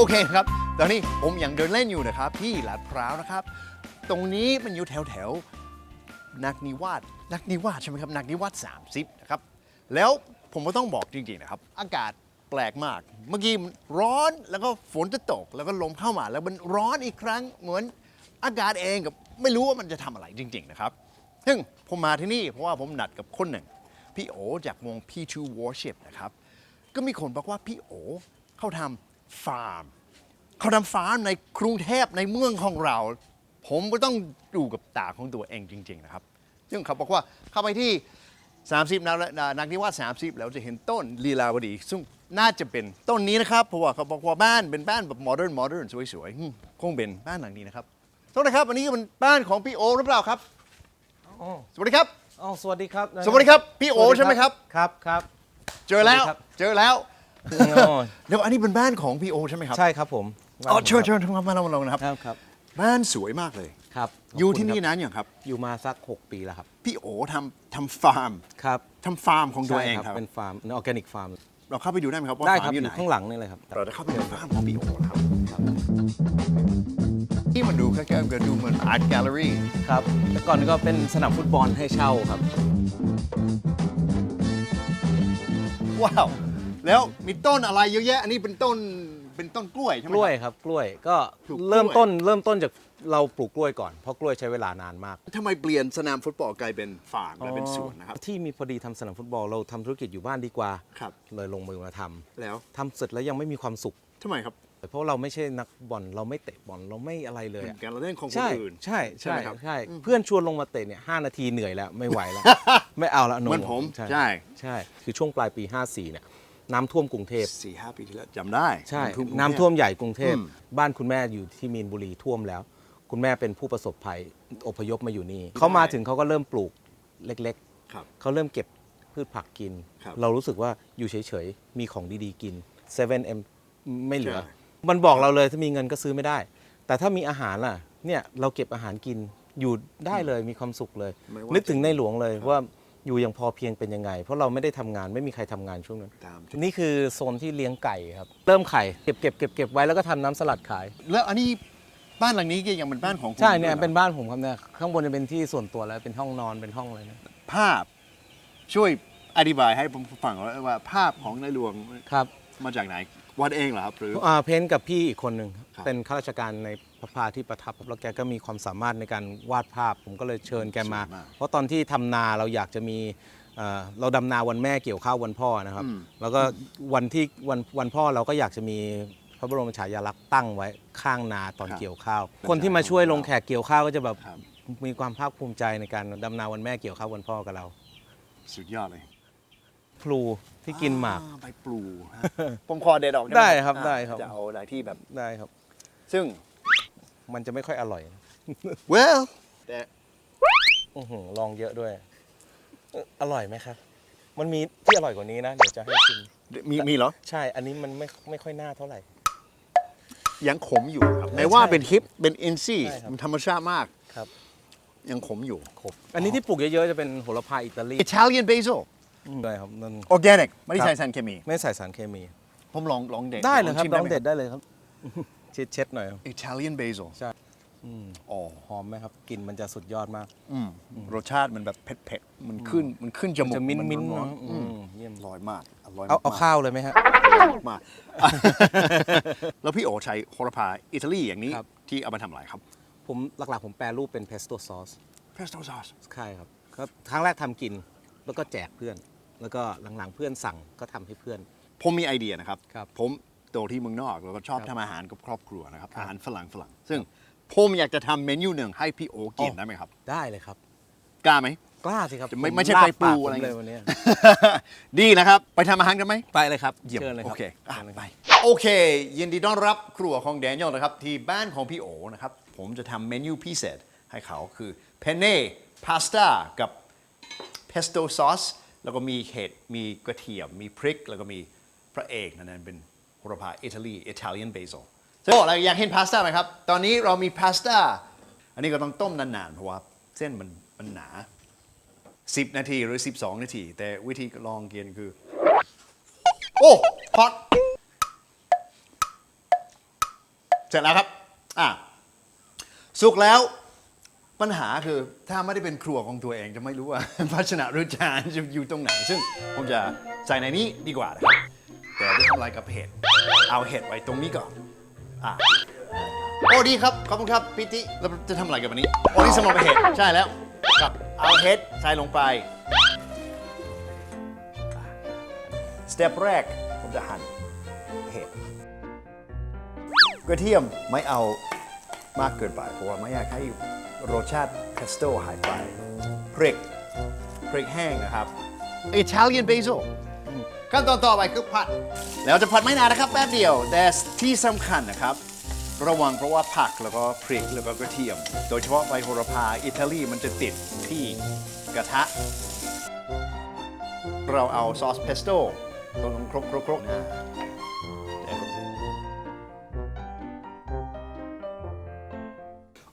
โอเคครับ ตอนนี้ผมยังเดินเล่นอยู่นะครับ ที่ลาดพร้าวนะครับ ตรงนี้มันอยู่แถวแถวนักนิวาสนักนิวาสใช่ไหมครับ นักนิวาส30นะครับ แล้วผมก็ต้องบอกจริงๆนะครับ อากาศแปลกมาก เมื่อกี้ร้อนแล้วก็ฝนจะตก แล้วก็ลมเข้ามา แล้วมันร้อนอีกครั้งเหมือนอากาศเองกับไม่รู้ว่ามันจะทำอะไรจริง ๆ นะครับ ซึ่งผมมาที่นี่เพราะว่าผมนัดกับคนหนึ่ง พี่โอจากวง P2 Worship นะครับ ก็มีคนบอกว่าพี่โอเขาทำ ฟาร์มเขาทำฟาร์มในกรุงเทพในเมืองของเรา ผมก็ต้องดูกับตาของตัวเองจริง ๆ นะครับ ซึ่งเขาบอกว่าเข้าไปที่ 30นักนักนิวาส30 แล้วจะเห็นต้นลีลาวดี ซึ่งน่าจะเป็นต้นนี้นะครับ เพราะว่าเขาบอกว่าบ้านเป็นบ้านแบบโมเดิร์นโมเดิร์นสวยๆอืมคงเป็นบ้านหลังนี้นะครับโทษนะครับวันนี้เป็นบ้านของพี่โอหรือเปล่าครับ อ๋อสวัสดีครับ อ๋อสวัสดีครับ สวัสดีครับ พี่โอใช่ไหมครับ ครับครับ เจอแล้วสวัสดีครับเจอแล้วอ๋อ เดี๋ยวอันนี้เป็นบ้านของพี่โอใช่ไหมครับใช่ครับผมอ๋อเชิญเชิญมามาลงมาลงนะครับครับ ครับบ้านสวยมากเลย ครับอยู่ที่ขบนี่คุณครับนานอย่างครับ อยู่มาสัก 6 ปีแล้วครับ พี่โอทำทำฟาร์มครับทำฟาร์มของตัวเองใช่ครับ เป็นฟาร์มออร์แกนิกฟาร์ม เราเข้าไปดูได้ไหมครับว่าได้ฟาครัร์บมออยู่ไหนยู่ข้างหลังนี่เลยครับ เราจะเข้าไปดูฟาร์มของพี่โอนะครับที่มันดูแค่ๆดูเหมือนอาร์ตแกลเลอรี่ครับ แต่ก่อนก็เป็นสนามฟุตบอลให้เช่าครับ ว้าว แล้วมีต้นอะไรเยอะแยะ อันนี้เป็นต้นเป็นต้นกล้วยใช่ไหม กล้วยครับกล้วยก็ปลูกกล้วย เริ่มต้นเริ่มต้นจากเราปลูกกล้วยก่อนเพราะกล้วยใช้เวลานานมากทำไมเปลี่ยนสนามฟุตบอลกลายเป็นฟาร์มกลายเป็นสวนนะครับ ที่มีพอดีทำสนามฟุตบอลเราทำธุรกิจอยู่บ้านดีกว่า ครับ เลยลงมือมาทำแล้วทำเสร็จแล้วยังไม่มีความสุข ทำไมครับเพราะเราไม่ใช่นักบอลเราไม่เตะบอลเราไม่อะไรเลยเป็นอะการเล่นของคนใช่อื่นใช่ใช่ไหใช่มครับใช่เพื่อนชวนลงมาเตะเนี่ยหนาทีเหนื่อยแล้วไม่ไหวแล้ว ไม่เอาละโเหมือนผมใช่ใช่ ใช่ คือช่วงปลายปี 54เนี่ย น้ำท่วมกรุงเทพ สี่ห้าปีที่แล้วจำได้ใช่ กรุงเทพ น้ำท่วมใหญ่กรุงเทพ อืม บ้านคุณแม่อยู่ที่มีนบุรีท่วมแล้ว คุณแม่เป็นผู้ประสบภัยอพยพมาอยู่นี่ เขามาถึงเขาก็เริ่มปลูกเล็กครับ ๆ เขาเริ่มเก็บพืชผักกิน ครับเรารู้สึกว่าอยู่เฉยๆ มีของดีๆกิน 7M ไม่เหลือ ใช่ มันบอกเราเลยถ้ามีเงินก็ซื้อไม่ได้ แต่ถ้ามีอาหารล่ะ เนี่ยเราเก็บอาหารกินอยู่ได้เลยมีความสุขเลย ไม่ว่านึกถึงในหลวงเลยว่า อยู่อย่างพอเพียงเป็นยังไง เพราะเราไม่ได้ทำงานไม่มีใครทำงานช่วงนั้น ตามนี่คือโซนที่เลี้ยงไก่ครับ เริ่มไข่เก็บเก็บเก็บเก็บไว้แล้วก็ทำน้ำสลัดขาย แล้วอันนี้บ้านหลังนี้ก็ยังเป็นบ้านของคุณใช่เนี่ยด้วหรอเป็นบ้านผมครับเนี่ยข้างบนจะเป็นที่ส่วนตัวแล้วเป็นห้องนอนเป็นห้องเลยนะภาพ ช่วยอธิบายให้ผมฟังว่าภาพของในหลวงครับมาจากไหนวาดเองเหรอครับหรือ อ่าเพ้นท์กับพี่อีกคนหนึ่งครับ เป็นข้าราชการใน พระพาที่ประทับแล้วแกก็มีความสามารถในการวาดภาพ ผมก็เลยเชิญแกมา เพราะตอนที่ทำนาเราอยากจะมีเอ่อเราดำนาวันแม่เกี่ยวข้าววันพ่อนะครับอืมแล้วก็วันที่วันวันพ่อเราก็อยากจะมีพระบรมฉายาลักษณ์ตั้งไว้ข้างนาตอนเกี่ยวข้าว คนที่มาช่วยลงแขกเกี่ยวข้าวก็จะแบบครับมีความภาคภูมิใจในการดำนาวันแม่เกี่ยวข้าววันพ่อกับเรา สุดยอดเลยพลูที่กินหมากอ่ใบปลูฮะผมขอเด็ดออกหมได้ครับอ่าได้ครับจะเอาอะไรที่แบบได้ครับ ซึ่ง มันจะไม่ค่อยอร่อยนะ well แต่อื้อหือลองเยอะด้วยเอ่ออร่อยไหมครับ มันมีที่อร่อยกว่านี้นะ เดี๋ยวจะให้ชิม มีมีเหรอ ใช่ อันนี้มันไม่ไม่ค่อยน่าเท่าไหร่ ยังขมอยู่ครับใช่แม้ว่าเป็นฮิปเป็นอินซี่ใช่ครับ มันธรรมชาติมาก ครับยังขมอยู่ ครบอันนี้ที่ปลูกเยอะๆจะเป็นโหระพาอิตาลี Italian basil ได้ครับมัน organic ไม่ได้ครับใส่สารเคมี ไม่ใส่สารเคมี ผมลองลองเด็ดได้เลยครับชิมลองไหมเด็ดได้เลยครับเช็ดเช็ดๆหน่อย Italian basil ใช่อืมอ๋อหอมไหมครับกลิ่นมันจะสุดยอดมาก อืมรสชาติมันแบบเผ็ดๆ มันขึ้น มันขึ้นจมูกจะมิ้นท์มิ้นท์ร้อนะๆอือืมมเยี่ยมอร่อยมาก อร่อยเอาเอามกข้าวเลยไหมฮะ มากแล้วพี่โอใช้โหระพาอิตาลีอย่างนี้ ครับ ที่เอามาทำอะไรครับ ผมหลักๆ ผมแปรรูปเป็นเพสโต้ซอส pesto sauce ใช่ครับก็ครั้งแรกทำกินแล้วก็แจกเพื่อน แล้วก็หลังๆเพื่อนสั่งก็ทำให้เพื่อน ผมมีไอเดียนะครับ ครับ ผม โตที่เมืองนอกแล้วก็ชอบครับทำอาหารกับครอบครัวนะครับครับอาหารฝรั่งฝรั่งซึ่งผมอยากจะทำเมนูหนึ่งให้พี่โอกินอ๋อได้ไหมครับได้เลยครับ กล้าไหม กล้าสิครับจะไม่ผไม่ใช่ลาไปปูากผมอะไรเลยวันเนี้ย ดีนะครับ ไปทำอาหารกันไหม ไปเลยครับเยี่ยมเชิญเลยคโอรับเคอะเชิญเลยไปครับโอเค ยินดีต้อนรับครัวของแดเนียลนะครับ ที่บ้านของพี่โอนะครับ ผมจะทำเมนูพิเศษให้เขาคือเพนเน่พาสต้ากับเพสโต้ซอสแล้วก็มีเห็ดมีกระเทียม มีพริก แล้วก็มีพระเอกนั่นนะเป็น โหระพาอิตาลีอิตาเลียนเบซิลโอ้เราอยากเห็นพาสต้าไหมครับ ตอนนี้เรามีพาสต้า อันนี้ก็ต้องต้มนานๆ เพราะว่าเส้นมันมันหนา 10 นาทีหรือ 12 นาที แต่วิธีลองกินคือ โอ้ฮอตเสร็จแล้วครับ อะ สุกแล้วปัญหาคือถ้าไม่ได้เป็นครัวของตัวเองจะไม่รู้ว่าภาชนะหรือจานจะอยู่ตรงไหน ซึ่งผมจะใส่ในนี้ดีกว่านะครับ แต่จะทำอะไรกับเห็ด เอาเห็ดไว้ตรงนี้ก่อนอะโอ้ดีครับ ขอบคุณครับพิติเราจะทำอะไรกับอันนี้โอ้นี่สำหรับเห็ด ใช่แล้วครับเอาเห็ดใส่ลงไป สเต็ปแรกผมจะหั่นเห็ดกระเทียมไม่เอามากเกินไป เพราะว่าไม่อยากให้รสชาติเพสโต้หายไปพริกพริกแห้งนะครับ Italian basil อืม ขั้นตอนต่อไปคือผัด แล้วจะผัดไม่นานนะครับแป๊บเดียว แต่ที่สำคัญนะครับ ระวังเพราะว่าผักแล้วก็พริกแล้วก็กระเทียม โดยเฉพาะใบโหระพาอิตาลีมันจะติดที่กระทะ เราเอาซอสเพสโต้ลงครกครกครกอ่า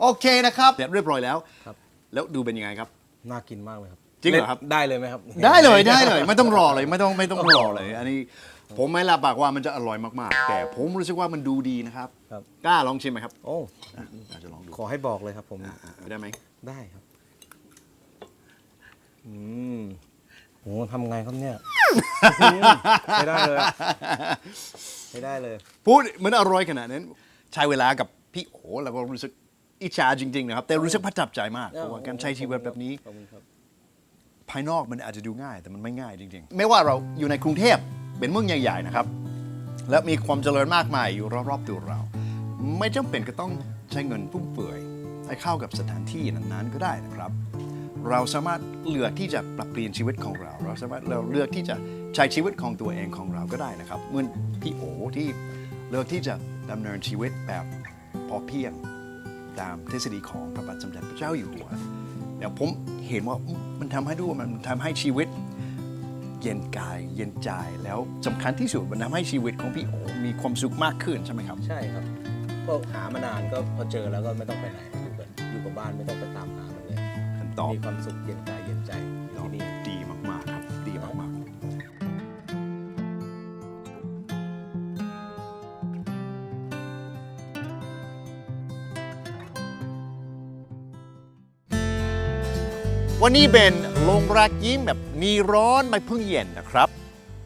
โอเคนะครับเสร็จเรียบร้อยแล้วครับแล้วดูเป็นยังไงครับ น่ากินมากเลยครับ จริงเหรอครับล่นได้เลยไหมครับ ได้เลยได้เลย ไม่ต้องรอเลยไม่ต้องไม่ต้องรอเลย อันนี้ผมไม่รับปากว่ามันจะอร่อยมากๆ แต่ผมรู้สึกว่ามันดูดีนะครับครับ กล้าลองชิมไหมครับโอ้อะอาจจะลองดูขอให้บอกเลยครับผมอะได้ไหมได้ครับอืมโหทำไงครับเนี่ย ไม่ได้เลยอะไม่ได้เลย พูดมันอร่อยขนาดนั้น ใช้เวลากับพี่โอแล้วก็รู้สึกอิจฉาจริงๆนะครับ แต่รู้สึกประทับใจมากเพราะว่าการใช้ชีวิตแบบนี้ ขอบคุณครับ ภายนอกมันอาจจะดูง่ายแต่มันไม่ง่ายจริงๆ ไม่ว่าเราอยู่ในกรุงเทพเป็นเมืองใหญ่ๆนะครับ และมีความเจริญมากมายอยู่รอบๆตัวเรา ไม่จำเป็นก็ต้องใช้เงินฟุ่มเฟือยให้เข้ากับสถานที่นั้นๆก็ได้นะครับ เราสามารถเลือกที่จะปรับเปลี่ยนชีวิตของเรา เราสามารถเราเลือกที่จะใช้ชีวิตของตัวเองของเราก็ได้นะครับเหมือนพี่โอที่เลือกที่จะดำเนินชีวิตแบบพอเพียงตามทฤษฎีของพระบาทสมเด็จพระเจ้าอยู่หัว เดี๋ยวผมเห็นว่ามันทำให้ดูมันทำให้ชีวิต เย็นกายเย็นใจแล้วสำคัญที่สุดมันทำให้ชีวิตของพี่โอมีความสุขมากขึ้นใช่ไหมครับ ใช่ครับก็หามานานก็พอเจอแล้วก็ไม่ต้องไปไหนอยู่กับอยู่กับบ้านไม่ต้องไปตามหามันเลยคำตอบมีความสุขเย็นกายเย็นใจ วันนี้เป็นลงรักยิ้มแบบมีร้อนไม่เพิ่งเย็นนะครับ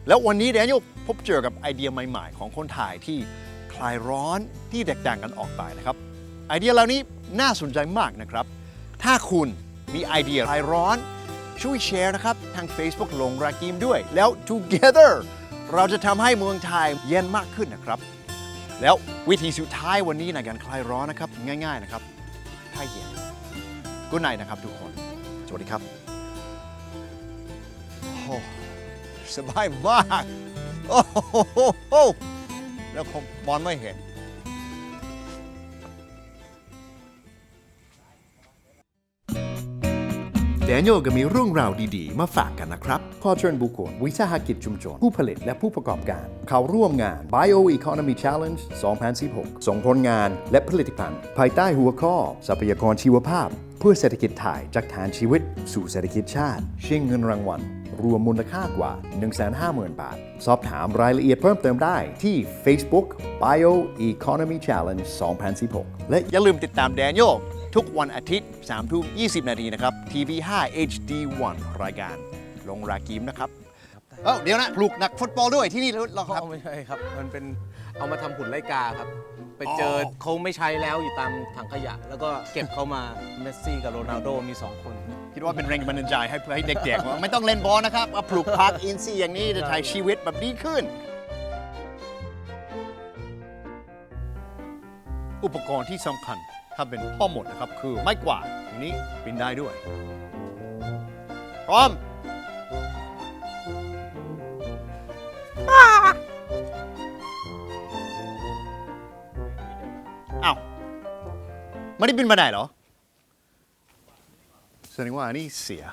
แล้ววันนี้เดนยลพบเจอกับไอเดียใหม่ๆ ของคนไทยที่คลายร้อนที่แตกต่างกันออกไปนะครับ ไอเดียเหล่านี้น่าสนใจมากนะครับ ถ้าคุณมีไอเดียคลายร้อนช่วยแชร์นะครับ ทาง Facebook ลงรักยิ้มด้วย แล้ว together เราจะทำให้เมืองไทยเย็นมากขึ้นนะครับ แล้ววิธีสุดท้ายวันนี้ในการคลายร้อนนะครับง่าย ๆนะครับถ้าเย็นกุนไนนะครับทุกคน สวัสดีครับโอ้สบายมาก โอ้โหแล้วคงมอนไม่เห็นแดเนียลก็มีเรื่องราวดีๆ มาฝากกันนะครับ ขอเชิญบุคคลวิสาหกิจชุมชน ผู้ผลิตและผู้ประกอบการ เข้าร่วมงาน Bio Economy Challenge 2016 ส่งผลงานและผลิตภัณฑ์ ภายใต้หัวข้อ ทรัพยากรชีวภาพ เพื่อเศรษฐกิจไทยจากฐานชีวิตสู่เศรษฐกิจชาติ ชิงเงินรางวัล รวมมูลค่ากว่า 150,000 บาท สอบถามรายละเอียดเพิ่มเติมได้ที่ Facebook Bio Economy Challenge 2016 และอย่าลืมติดตามแดเนียลทุกวันอาทิตย์3ทุ่ม20 นาทีนะครับ TV 5 HD 1 รายการ ลงรากีมนะครับ เอ้าเดี๋ยวนะ ปลูกนักฟุตบอลด้วยที่นี่แล้วครับเขาไม่ใช่ครับ มันเป็นเอามาทำหุ่นไล่กาครับ ไปเจออ เขาไม่ใช้แล้วอยู่ตามถังขยะ แล้วก็เก็บเขามาเมสซี่กับโรนัลโดมีสองคน คิดว่าเป็นแรงบันดาลใจให้ให้เด็กๆว่าไม่ต้องเล่นบอลนะครับมาปลูกพักอินซีย์อย่างนี้จะใช้ชีวิตแบบดีขึ้น อุปกรณ์ที่สำคัญถ้าเป็นพ่อหมดนะครับ คือไม้กวาดอย่างนี้ปีนได้ด้วย พร้อม ไม่ได้บินไปไหนเหรอแสดงว่าอันนี้เสีย